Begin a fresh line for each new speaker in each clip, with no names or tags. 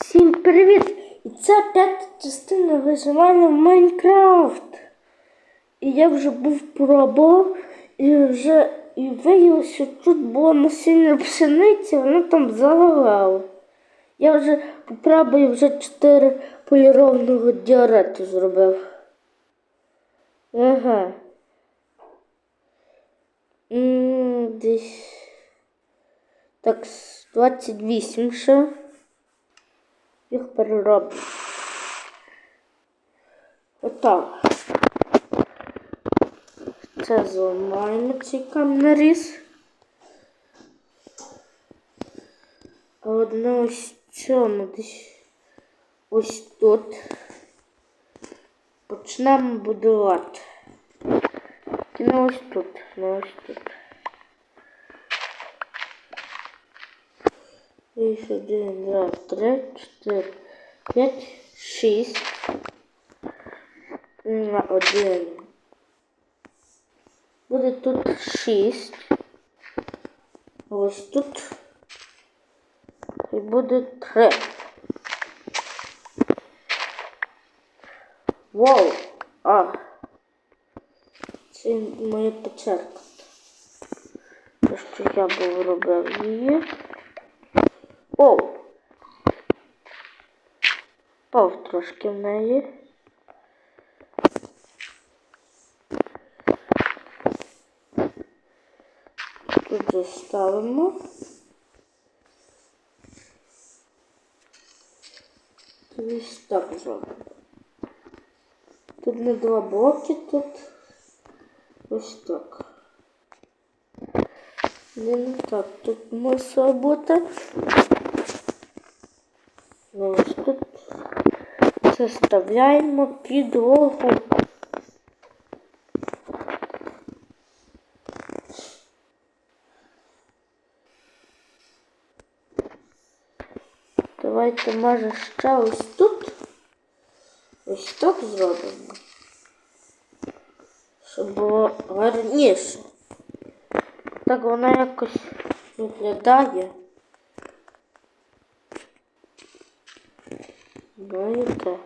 Всім привіт! І це п'ята частина виживання в Майнкрафт. І я вже був пробував і вже і виявилося, що тут було насіння пшениці, воно там залагало. Я вже попробую вже 4 полірованого діарету зробив. Ага. М, Десь. Так, 28 ще. Їх перероблю. Отак. Це зламаємо цей камнеріз. А одне ось цьому десь ось тут. Почнемо будувати. І не ось тут, не ось тут. І один, два, три, чотири, п'ять, шість. На один. Буде тут шість. Ось тут. І буде три. Вау! А! Це моя печерка. Те, що я був робив її. Оу! Пав трошки в неї. Тут заставимо. Ось так зробимо. Тут не два блоки, тут ось так. Не, так, тут мусить бути. Ну, ось тут заставляємо підлогу. Давайте, може, ще ось тут. Ось так зробимо. Щоб було гарніше. Так вона якось виглядає. Знаєте?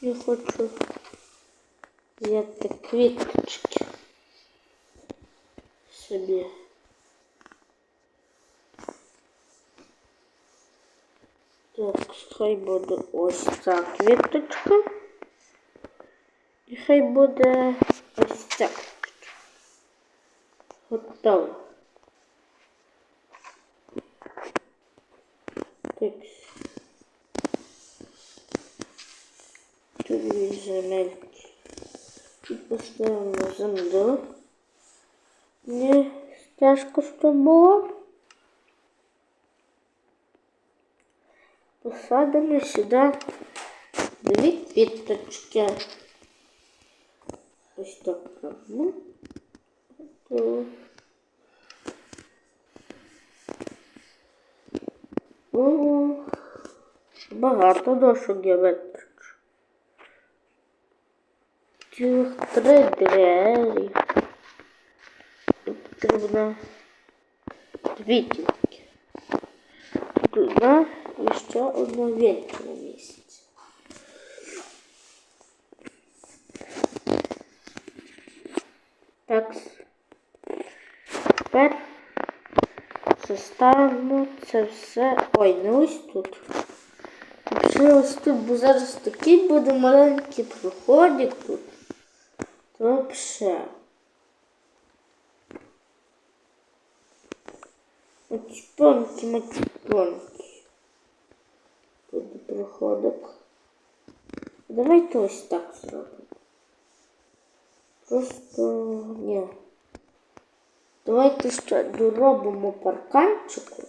Я хочу взяти квіточки собі. Так, хай буде ось ця квіточка. І хай буде ось ця квіточка. Готово. Так. Тут дві земельки. І поставимо землю. Не стежку, що було. Посадимо сюди дві квіточки. Ось так робимо. Готово. О, багато дошок я витрачу. Цілих три двері. І потрібно дві тільки. Туди І ще одну вінку на місці. Так. Тепер заставимо це все. Ой, не ось тут. Ще ось тут, бо зараз такий буде маленький проходик тут. Взагалі. Мачпонки, мачпонки. Тут проходик. Давайте ось так зробимо. Просто ні. Давайте ще доробимо парканчику.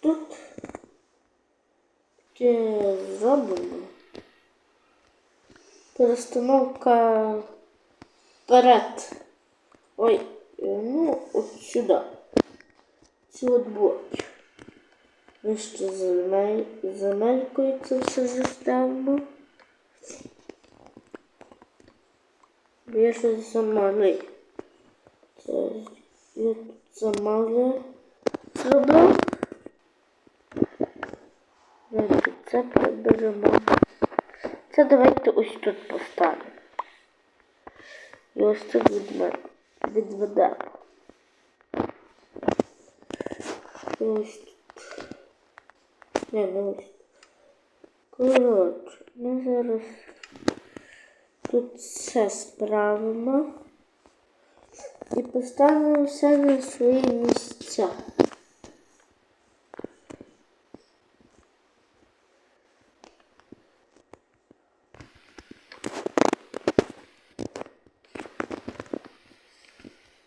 Тут зробимо. Перестановка вперед. Ой, ну, от сюди. Ці от. Ми ще земель, земелькою це все заставимо. Бо Я щось замалий. Це я тут замале зробив. Значить, це приберемо. Це давайте ось тут поставимо. І ось тут відведемо. Ось тут. Не, не ось. Коротше, ми зараз тут все справимо і поставимо все на свої місця.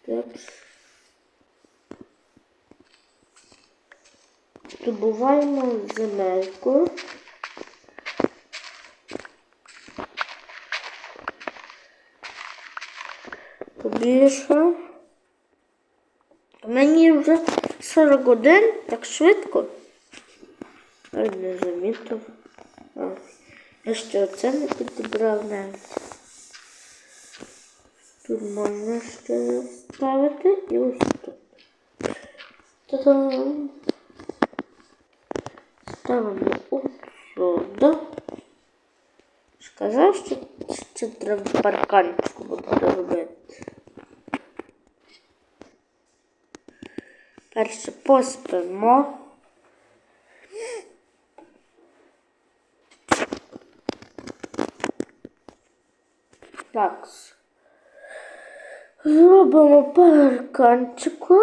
Так. Добуваємо земельку. Побільше. Мені вже 41, так швидко. Ой, не замітив. А, я ще це не підібрав навіть. Тут можна ще ставити і ось тут. Та-дам! Ставимо ось сюди. Сказав, що це треба парканчику буде робити. Перше поспимо. Так. Зробимо парканчику.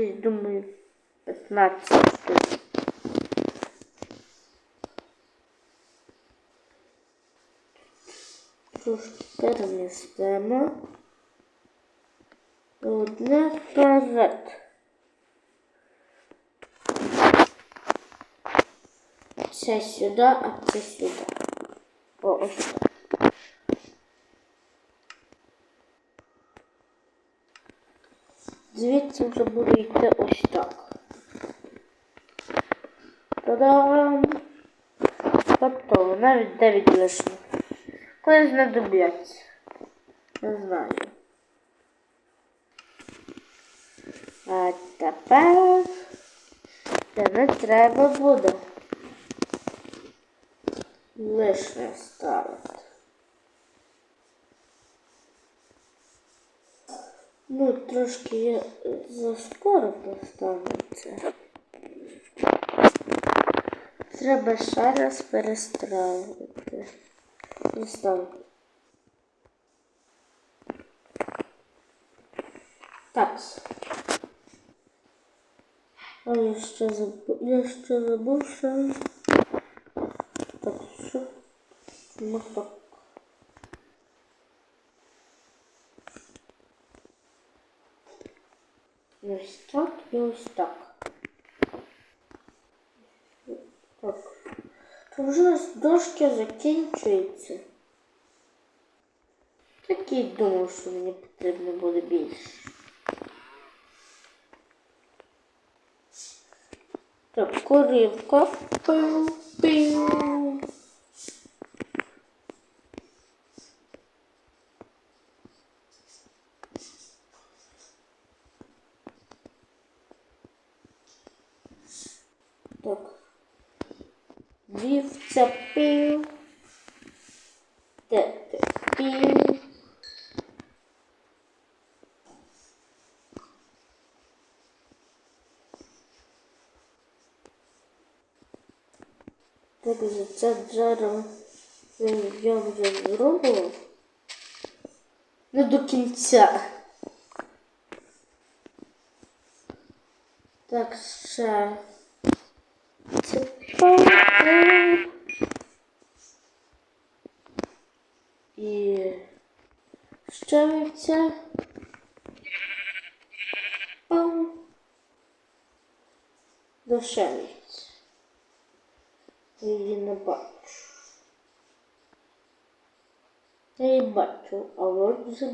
Десь, думаю, 15 штук. Перемістимо. Одне вперед. Це сюди, а це сюди. О, ось так. Звідси вже буде йти ось так. Та-дам! Тобто навіть 9 лишніх. Коли знадобляться. Не знаю. А тепер це не треба буде лишнє ставити. Ну, трошки я заскоро поставлю. Треба ще раз перестраювати. Переставити. Так. А я ще забув. Я ще забув, що. Так, що? Ну так. Ось так і ось так. Так. Ось дошки закінчується. Такий думав, що мені потрібно буде більше. Так, корівка. Пиу-пиу. tego, że Jar Jara zrobił, że. No do końca. Także... I... Szczęście. Pum. Do szemii. її не бачу. Я її бачу, а от вже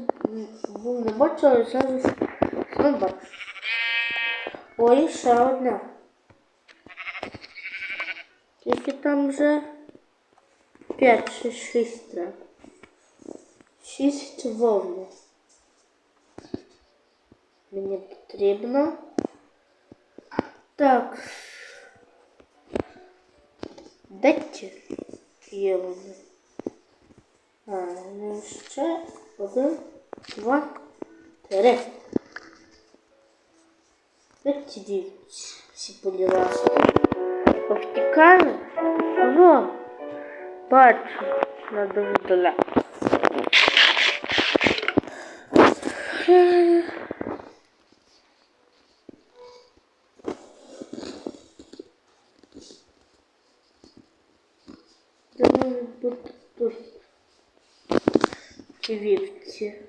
був не бачу, але зараз не бачу. Ой, ще одна. Тільки там вже 5 чи 6 треба. 6 вовни. Мені потрібно. Так. Де ті є? А, ну ще один, два, три. Де ті дівці? Всі поділася. Повтікали? Ого, бачу, на дуже далеко. Думаю, тут тут ті вівці.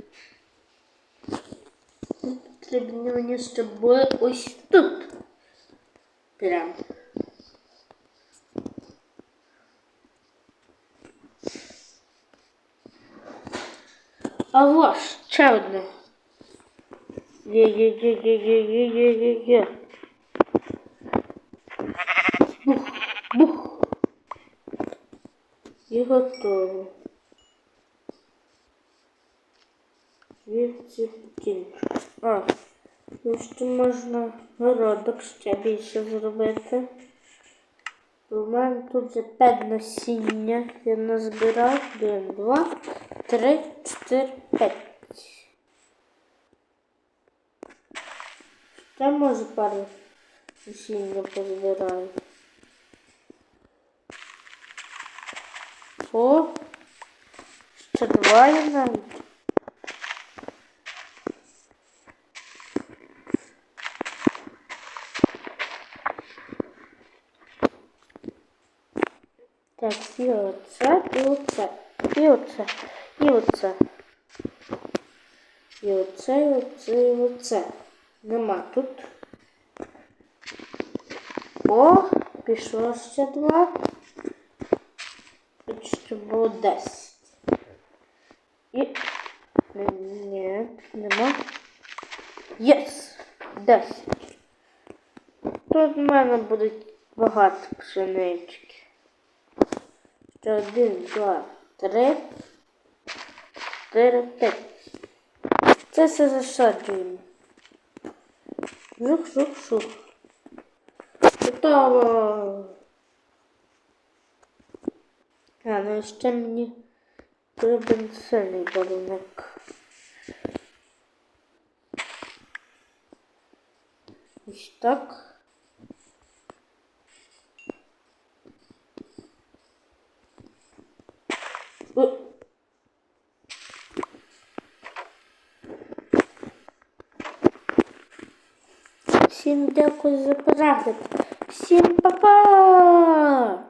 Потрібно мені з тобою ось тут. Прям. А ось ще одне. Є-є-є-є-є-є-є-є-є. Бух, бух. І готово. Кінчу. А, ну що можна городок ще більше зробити. У мене тут вже 5 насіння. Я назбирав. 1, 2, 3, 4, 5. Ще може пару насіння позбираю. О, ще два є навіть. Так, і оце, і оце, і оце, і оце. І оце, і оце, і оце. Нема тут. О, пішло ще два. Ще було десять. І... Ні, нема. Єс! Десять. Тут в мене буде багато пшенички. Ще один, два, три, чотири, п'ять. Це все засаджуємо. Жух, жух, жух. Готово. Ale jeszcze mnie lubię celny warunek. Jakoś tak. Всем дякую за перегляд. Всім па-па!